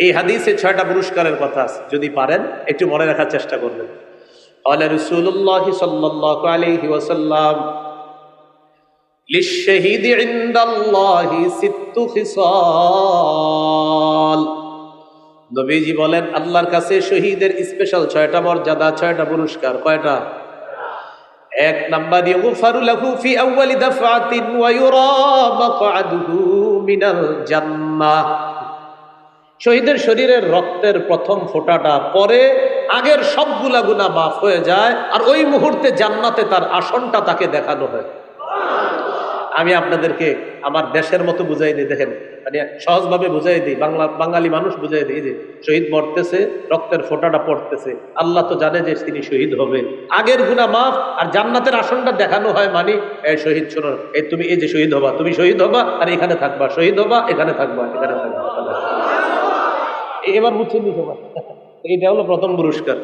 এই হাদিসে ছয়টা পুরস্কারের কথা আছে যদি পারেন একটু মনে রাখার চেষ্টা করবেন قال رسول الله صلى الله عليه وسلم للشهيد عند الله ست خصال নবীজি বলেন আল্লাহর কাছে শহীদের স্পেশাল ছয়টা মর্যাদা ছয়টা পুরস্কার কয়টা এক নাম্বার ইউগফারু লাহু ফি আউয়ালি দাফআতিন ওয়া ইউরা মাকআদুহু মিনাল জান্নাহ শহীদের শরীরের রক্তের প্রথম ফোঁটাটা পরে আগের সবগুলা গুণা মাফ হয়ে যায়, আর ওই মুহূর্তে জান্নাতে তার আসনটা তাকে দেখানো হয় আমি আপনাদেরকে আমার দেশের মতো বুঝাই দিই, দেখেন মানে সহজভাবে বুঝাই দিই, বাংলা, বাঙালি মানুষ বুঝাই দিই যে শহীদ মরতেছে, রক্তের ফোঁটাটা পড়তেছে, আল্লাহ তো জানে যে তিনি শহীদ হবে আগের গুণা মাফ আর জান্নাতের আসনটা দেখানো হয় মানে এই শহীদ শোনো, এই তুমি এই যে শহীদ হবা, তুমি শহীদ হবা আর এখানে থাকবা, শহীদ হবা এখানে থাকবা এখানে থাকবা এখানে থাকবা। এবার বুঝছেন নি সবাই এটা হলো প্রথম পুরস্কার।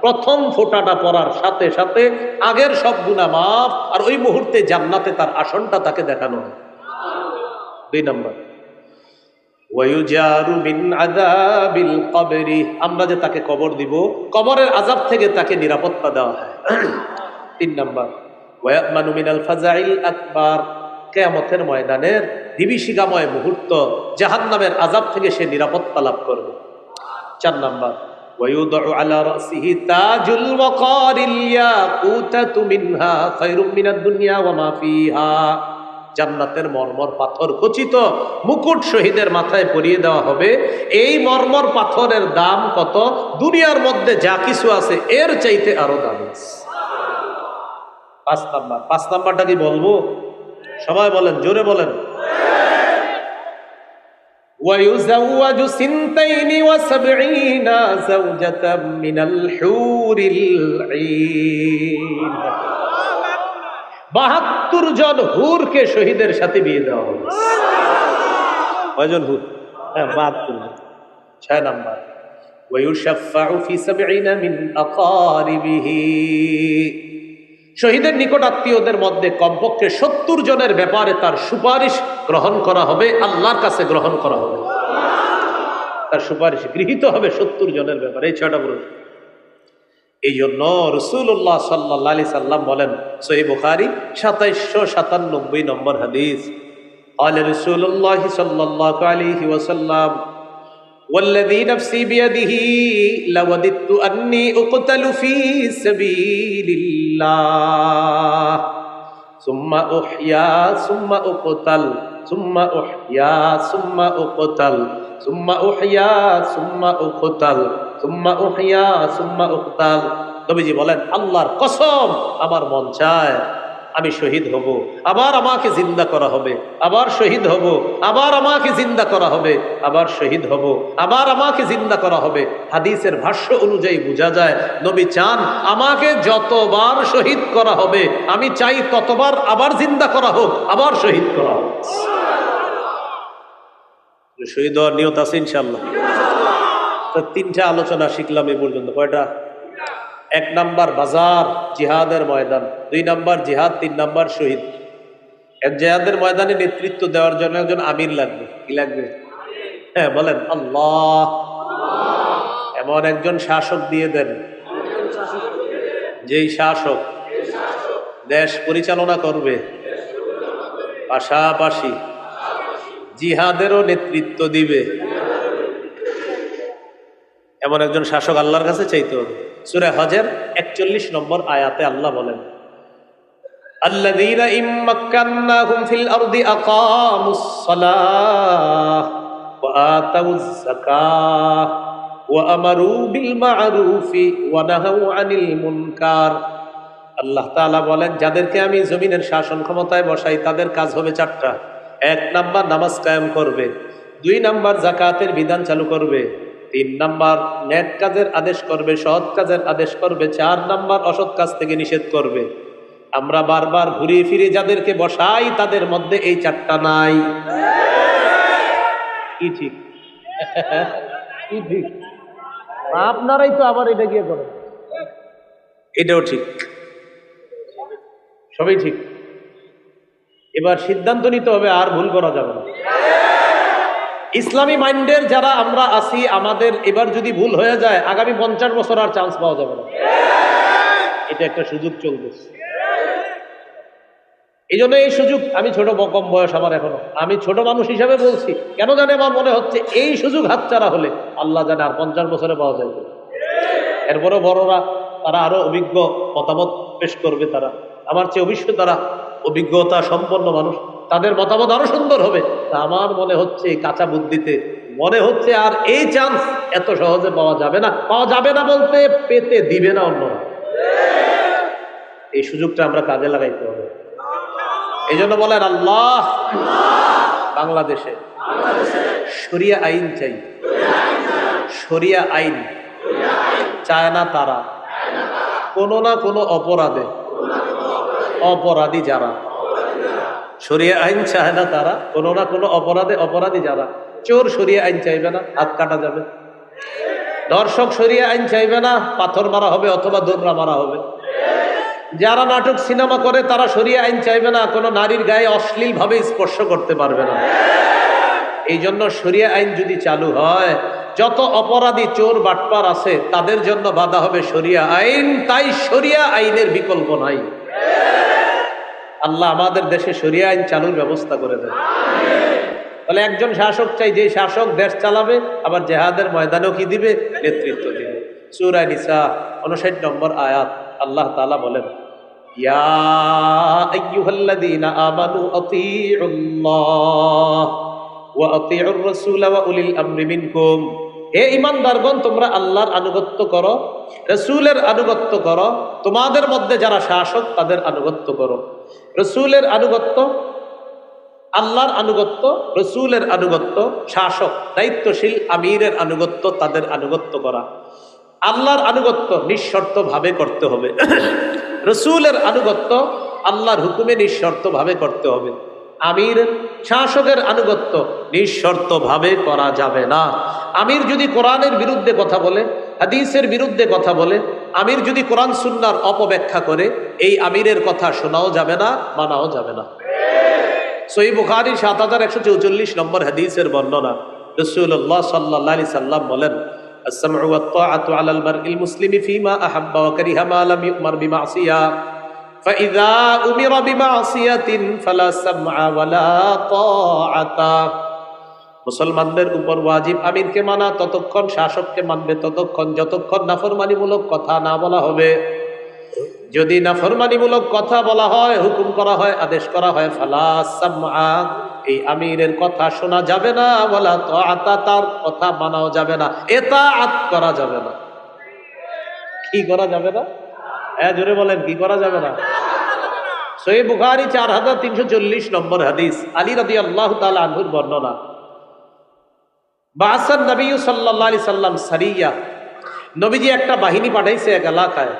প্রথম ফোটাটা পড়ার সাথে সাথে আগের সব গুনাহ মাফ, আর ওই মুহূর্তে জান্নাতে তার আসনটা তাকে দেখানো হয়। দুই নম্বর। আমরা যে তাকে কবর দিব, কবরের আযাব থেকে তাকে নিরাপত্তা দেওয়া হয়। তিন নম্বর। কেয়ামতের ময়দানের দিবিশিকাময় মুহূর্ত জাহান্নামের আযাব থেকে সে নিরাপত্তা লাভ করবে চার নাম্বার ويوضع على رأسه تاج الوقار الياقوتة منها خير من الدنيا وما فيها জান্নাতের মর্মর পাথর খচিত মুকুট শহীদের মাথায় পরিয়ে দেওয়া হবে এই মর্মর পাথরের দাম কত দুনিয়ার মধ্যে যা কিছু আছে এর চাইতে আরো দাম আছে পাঁচ নাম্বার পাঁচ নাম্বারটা কি বলবো সবাই বলেন জোরে বলেন ويزوج سنتين وسبعين زوجة من الحور العين বাহাত্তর জন হুরকে শহীদের সাথে বিয়ে দেওয়া হবে কয়জন হুর হ্যাঁ বাহাত্তর জন ছয় নাম্বার ويشفع في سبعين من أقاربه শহীদের নিকট আত্মীয়দের মধ্যে কমপক্ষে সত্তর জনের ব্যাপারে তার সুপারিশ গ্রহণ করা হবে, আল্লাহর কাছে গ্রহণ করা হবে। তার সুপারিশ গৃহীত হবে সত্তর জনের ব্যাপারে, এই ছয়টা পুরস্কার এই জন্য রসুল্লাহ সাল্লি সাল্লাম বলেন সহি বুখারি সাতাইশো সাতানব্বই নম্বর হাদিস, আল রসুল্লাহ সাল্লাহ আলী ওয়াসাল্লাম والذي نفسي بيده لوددت أني أقتل في سبيل الله ثم أحيا ثم أقتل ثم أحيا ثم أقتل ثم أحيا ثم أقتل ثم أحيا ثم أقتل নবীজি বলেন আল্লাহর কসম আমার মন চায় আমি শহীদ হব। আবার আমাকে জিন্দা করা হবে। আবার শহীদ হব। আবার আমাকে জিন্দা করা হবে। আবার শহীদ হব। আবার আমাকে জিন্দা করা হবে। হাদিসের ভাষ্য অনুযায়ী বোঝা যায়, নবী চান আমাকে যতবার শহীদ করা হবে, আমি চাই ততবার আবার জিন্দা করা হোক, আবার শহীদ করা হোক। শহীদ হওয়ার নিয়ত আছে ইনশাল্লাহ তিনটা আলোচনা শিখলাম এই পর্যন্ত। কয়টা? এক নাম্বার বাজার জিহাদের ময়দান, দুই নাম্বার জিহাদ, তিন নাম্বার শহীদ। এক জিহাদের ময়দানে নেতৃত্ব দেওয়ার জন্য একজন আমির লাগবে। কি লাগবে? হ্যাঁ বলেন, আল্লাহ। এমন একজন শাসক দিয়ে দেন। যেই শাসক দেশ পরিচালনা করবে। পাশাপাশি জিহাদেরও নেতৃত্ব দিবে। এমন একজন শাসক আল্লাহর কাছে চাইতে হবে। সুরে হজের একচল্লিশ নম্বর আয়াতে আল্লাহ বলেন الذين إن مكناهم في الأرض أقاموا الصلاة وآتوا الزكاة وأمروا بالمعروف ونهوا عن المنكر আল্লাহ তাআলা বলেন যাদেরকে আমি জমিনের শাসন ক্ষমতায় বসাই তাদের কাজ হবে চারটা এক নাম্বার নামাজ কায়েম করবে দুই নাম্বার জাকাতের বিধান চালু করবে তিন নাম্বার নেট কাজের আদেশ করবে, সৎ কাজের আদেশ করবে, চার নাম্বার, অসৎ কাজ থেকে নিষেধ করবে। আমরা বারবার ঘুরিয়ে ফিরে যাদেরকে বসাই, তাদের মধ্যে এই চারটা নাই। কি ঠিক? আপনারাই তো আবার এটা গিয়ে করেন। এটাও ঠিক। সবই ঠিক। এবার সিদ্ধান্ত নিতে হবে, আর ভুল করা যাবে না। ইসলামী মাইন্ডের যারা আমরা আছি, আমাদের এবার যদি ভুল হয়ে যায়, আগামী পঞ্চাশ বছর আর চান্স পাওয়া যাবে না। এটা একটা সুযোগ চলতেছে এই জন্য এই সুযোগ, আমি ছোট কম বয়স আমার এখনও। আমি ছোট মানুষ হিসাবে বলছি, কেন জানে আমার মনে হচ্ছে এই সুযোগ হাতছাড়া হলে আল্লাহ জানে আর পঞ্চাশ বছরে পাওয়া কিনা। এরপরে বড়রা, তারা আরও অভিজ্ঞ মতামত পেশ করবে তারা। আমার চেয়ে অবশ্যই তারা অভিজ্ঞতা সম্পন্ন মানুষ। তাদের মতামত আরও সুন্দর হবে। তা আমার মনে হচ্ছে এই কাঁচা বুদ্ধিতে, মনে হচ্ছে আর এই চান্স এত সহজে পাওয়া যাবে না। পাওয়া যাবে না বলতে পেতে দিবে না অন্যরা। এই সুযোগটা আমরা কাজে লাগাইতে হবে। এই জন্য বলেন আল্লাহ, বাংলাদেশে শরিয়া আইন চাই। শরিয়া আইন চায় না তারা, কোনো না কোনো অপরাধে অপরাধী যারা শরিয়া আইন চায় না তারা, কোনো না কোনো অপরাধে অপরাধী যারা। চোর শরিয়া আইন চাইবে না, হাত কাটা যাবে। দর্শক শরিয়া আইন চাইবে না, পাথর মারা হবে অথবা দোমরা মারা হবে। যারা নাটক, সিনেমা করে, তারা শরিয়া আইন চাইবে না, কোনো নারীর গায়ে অশ্লীল ভাবে স্পর্শ করতে পারবে না। এই জন্য শরিয়া আইন যদি চালু হয়, যত অপরাধী, চোর, বাটপার আছে, তাদের জন্য বাধা হবে শরিয়া আইন, তাই শরিয়া আইনের বিকল্প নাই। আল্লাহ আমাদের দেশে শরিয়া আইন চালুর ব্যবস্থা করে দেন তাহলে একজন শাসক চাই যে শাসক দেশ চালাবে, আবার জেহাদের ময়দানেও কি দিবে? নেতৃত্ব দিবে। সুরায় নিসা উনষাট নম্বর আয়াত, আল্লাহ তালা বলেন তোমরা আল্লাহর আনুগত্য করো, রসুলের আনুগত্য করো, তোমাদের মধ্যে যারা শাসক, তাদের আনুগত্য করো। রসুলের আনুগত্য, আল্লাহর আনুগত্য, রসুলের আনুগত্য, শাসক, দায়িত্বশীল আমিরের আনুগত্য, তাদের আনুগত্য করা। আল্লাহর আনুগত্য নিঃশর্ত ভাবে করতে হবে। রসুলের আনুগত্য আল্লাহর হুকুমে নিঃশর্ত ভাবে করতে হবে। আমির শাসকের আনুগত্য নিঃশর্ত ভাবে করা যাবে না আমির যদি কোরআনের বিরুদ্ধে কথা বলে হাদিসের বিরুদ্ধে কথা বলে আমির যদি কোরআন সুন্নার অপব্যাখ্যা করে এই আমিরের কথা শোনাও যাবে না মানাও যাবে না সই বুখারি সাত হাজার একশো চৌচল্লিশ নম্বর হাদিসের বর্ণনা রসুল্লাহ সাল্লাহ আলি সাল্লাম বলেন السمع والطاعة على المرء المسلم فيما أحب وكره ما لم يؤمر بمعصية فإذا أمر بمعصية فلا سمع ولا طاعة মুসলমানদের উপর ওয়াজিব আমিরকে মানা ততক্ষণ শাসককে মানবে ততক্ষণ যতক্ষণ নাফরমানিমূলক কথা না বলা হবে যদি নাফরমানিমূলক কথা বলা হয় হুকুম করা হয় আদেশ করা হয় ফালা সামআ এই আমিরের কথা শোনা যাবে না বলা তো আতা তার কথা মানাও যাবে না এটা আত করা যাবে না কি করা যাবে না হ্যাঁ জোরে বলেন, কি করা যাবে না? সহি বুখারি চার হাজার তিনশো চল্লিশ নম্বর হাদিস। আলী রবি আল্লাহ আনহুর বর্ণনা। বাসান নবী সাল্লাহ আলি সাল্লাম সারিয়া। নবীজি একটা বাহিনী পাঠাইছে এক এলাকায়।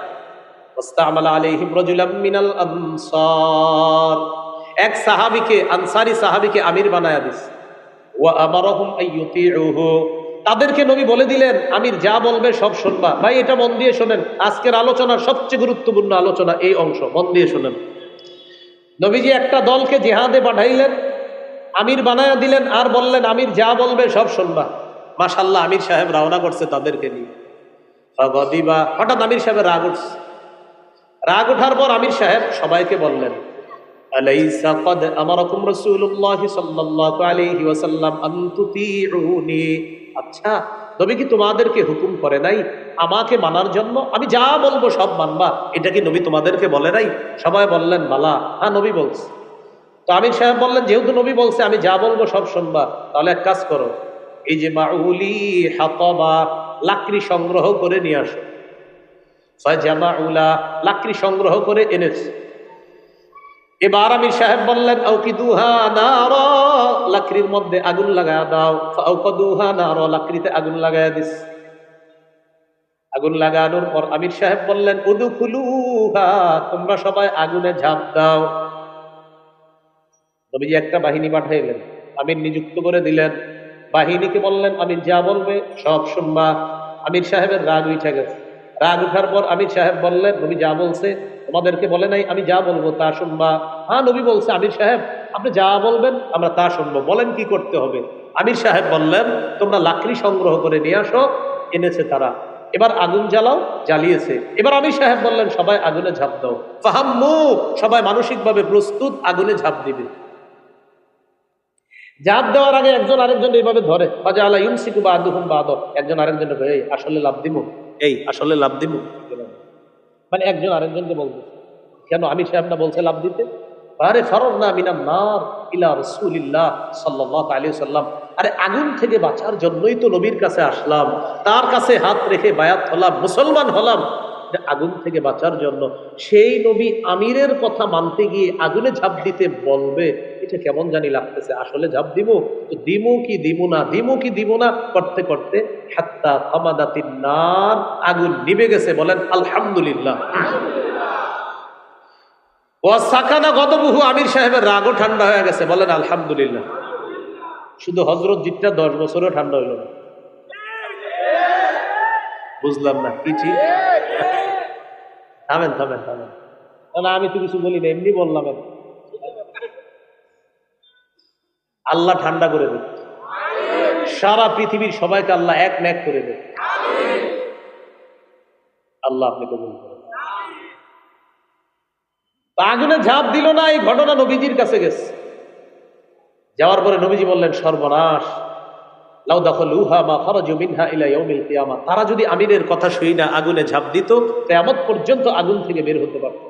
এক সাহাবীকে, আনসারী সাহাবীকে আমির বানায়া দিস ওয়া আমারহুম তাদেরকে নবী বলে দিলেন, আমির যা বলবে সব শুনবা। ভাই, এটা মন দিয়ে শোনেন, আজকের আলোচনার সবচেয়ে গুরুত্বপূর্ণ আলোচনা এই অংশ, মন দিয়ে শোনেন। নবীজি একটা দলকে জেহাদে পাঠাইলেন, আমির বানায়া দিলেন, আর বললেন, আমির যা বলবে সব শুনবা। মাশাল্লাহ আমির সাহেব রওনা করছে তাদেরকে নিয়ে। ফাগদিবা, হঠাৎ আমির সাহেব রাগ উঠছে। রাগ ওঠার পর আমির সাহেব সবাইকে বললেন, আলাইসা কদ আমারকুম রাসূলুল্লাহ সাল্লাল্লাহু ওয়াসাল্লাম আচ্ছা নবী কি তোমাদেরকে হুকুম করে নাই? আমাকে মানার জন্য আমি যা বলব সব মানবা। এটা কি নবী তোমাদেরকে বলে নাই? সবাই বললেন বালা হ্যাঁ নবী বলছে। তো আমির সাহেব বললেন, যেহেতু নবী বলছে, আমি যা বলব সব শুনবা। তাহলে এক কাজ করো। এই যে মাউলি হাতবা, লাকড়ি সংগ্রহ করে নিয়ে আসো। ফাজামাউলা লাকড়ি সংগ্রহ করে এনেছে। এবার আমির সাহেব বললেন লাকড়ির মধ্যে আগুন লাগায় দাও। লাকড়িতে আগুন লাগায় দিস। আগুন লাগানোর পর আমির সাহেব বললেন উদু খুলুহা তোমরা সবাই আগুনে ঝাঁপ দাও। নবীজি একটা বাহিনী পাঠাইলেন। আমির নিযুক্ত করে দিলেন। বাহিনীকে বললেন, আমির যা বলবে সব শুনবা। আমির সাহেবের রাগ উঠে গেছে। রাগ উঠার পর আমির সাহেব বললেন, নবী যা বলছে তোমাদেরকে বলে নাই, আমি যা বলব তা শুনবা। হ্যাঁ নবী বলছে, আমির সাহেব, আপনি যা বলবেন, আমরা তা শুনব। বলেন কি করতে হবে? আমির সাহেব বললেন, তোমরা লাকড়ি সংগ্রহ করে নিয়ে আসো, এনেছে তারা। এবার আগুন জ্বালাও, জ্বালিয়েছে। এবার আমির সাহেব বললেন, সবাই আগুনে ঝাঁপ দাও। ফাহাম্মু, সবাই মানসিকভাবে প্রস্তুত, আগুনে ঝাঁপ দিবে। ঝাঁপ দেওয়ার আগে একজন আরেকজন এইভাবে ধরে। বাজা আল্লাহ ইউমসিকু বা আদুহুম বা আদর একজন এই, আসলে লাভ দিমু। এই, আসলে লাভ দিমু। মানে একজন আরেকজনকে বলবে, কেন আমি সাহেব না বলছে লাভ দিতে? আরে ফরর না মিনা নার ইলা রসুলিল্লাহ সাল্লাহ আলী সাল্লাম আরে, আগুন থেকে বাঁচার জন্যই তো নবীর কাছে আসলাম, তার কাছে হাত রেখে বায়াত হলাম, মুসলমান হলাম। আগুন থেকে বাঁচার জন্য, সেই নবী আমিরের কথা মানতে গিয়ে আগুনে ঝাঁপ দিতে বলবে, এটা কেমন জানি লাগতেছে, আসলে ঝাঁপ দিব? তো দিমু কি দিমু না, দিমু কি দিব না, করতে করতে হাত্তা থামাদাতিন নার আগুন নিভে গেছে, বলেন আলহামদুলিল্লাহ। ও গতবহু আমির সাহেবের রাগও ঠান্ডা হয়ে গেছে, বলেন আলহামদুলিল্লাহ। শুধু হজরত জিতটা দশ বছরও ঠান্ডা হইল না। বুঝলাম না, কি ঠিক? থামেন থামেন থামেন। না আমি তো কিছু বলি না, এমনি বললাম আল্লাহ ঠান্ডা করে দেবে সারা পৃথিবীর সবাইকে আল্লাহ এক ম্যাক করে দেবে আল্লাহ আপনি কবুল আগুনে ঝাঁপ দিল না, এই ঘটনা নবীজির কাছে গেছে। যাওয়ার পরে নবীজি বললেন, সর্বনাশ। তারা যদি আমিরের কথা শুই না, আগুনে ঝাঁপ দিত তেমত পর্যন্ত আগুন থেকে বের হতে পারত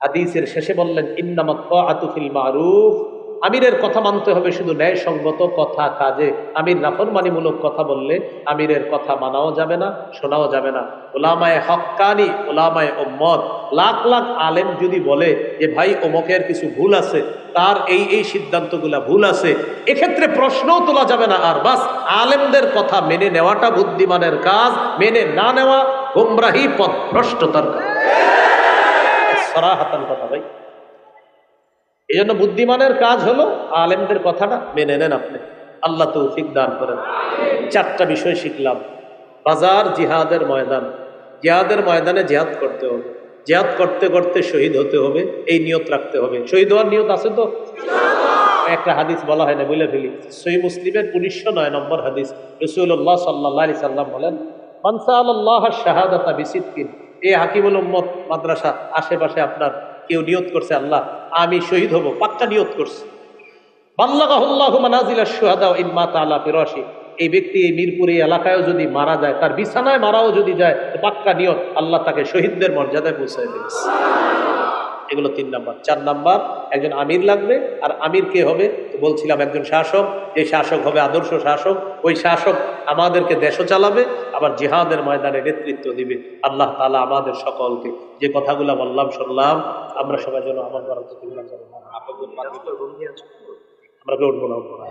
হাদিসের শেষে বললেন ইন্নামাত আতুফিল ফিল মারুফ। আমিরের কথা মানতে হবে শুধু ন্যায়সঙ্গত কথা কাজে। আমির নাফরমানিমূলক কথা বললে আমিরের কথা মানাও যাবে না, শোনাও যাবে না। ওলামায় হক্কানি, ওলামায় ওম্মদ লাখ লাখ আলেম যদি বলে যে, ভাই, অমকের কিছু ভুল আছে, তার এই এই সিদ্ধান্তগুলা ভুল আছে, এক্ষেত্রে প্রশ্নও তোলা যাবে না। আর বাস, আলেমদের কথা মেনে নেওয়াটা বুদ্ধিমানের কাজ, মেনে না নেওয়া গোমরাহি পথ ভ্রষ্টতার কাজ সরাহাতান কথা ভাই। এই জন্য বুদ্ধিমানের কাজ হলো আলেমদের কথাটা মেনে নেন আপনি। আল্লাহ তৌফিক দান করেন। চারটা বিষয় শিখলাম। বাজার, জিহাদের ময়দান। জিহাদের ময়দানে জিহাদ করতে হবে। জিহাদ করতে করতে শহীদ হতে হবে। এই নিয়ত রাখতে হবে। শহীদ হওয়ার নিয়ত আছে তো? একটা হাদিস বলা হয় না, বলে ফেলি। সহি মুসলিমের উনিশশো নয় নম্বর হাদিস। রসুল্লাহ সাল্লাহ সাল্লাম বলেন মানসা আল্লাহ শাহাদাতা বিসিদ্দিন। এই হাকিমুল উম্মত মাদ্রাসা, আশেপাশে আপনার কেউ নিয়ত করছে আল্লাহ, আমি শহীদ হব পাক্কা নিয়ত করছে। এই ব্যক্তি এই মিরপুর এই এলাকায়ও যদি মারা যায়, তার বিছানায় মারাও যদি যায় পাক্কা নিয়ত আল্লাহ তাকে শহীদদের মর্যাদায় পৌঁছায় দিয়েছে এগুলো তিন নাম্বার। চার নাম্বার একজন আমির লাগবে আর আমির কে হবে? তো বলছিলাম একজন শাসক যে শাসক হবে আদর্শ শাসক ওই শাসক আমাদেরকে দেশও চালাবে আবার জিহাদের ময়দানে নেতৃত্ব দিবে। আল্লাহ তালা আমাদের সকলকে যে কথাগুলো বললাম শুনলাম আমরা সবাই যেন আমার আমরা উঠবো না? উঠবো না।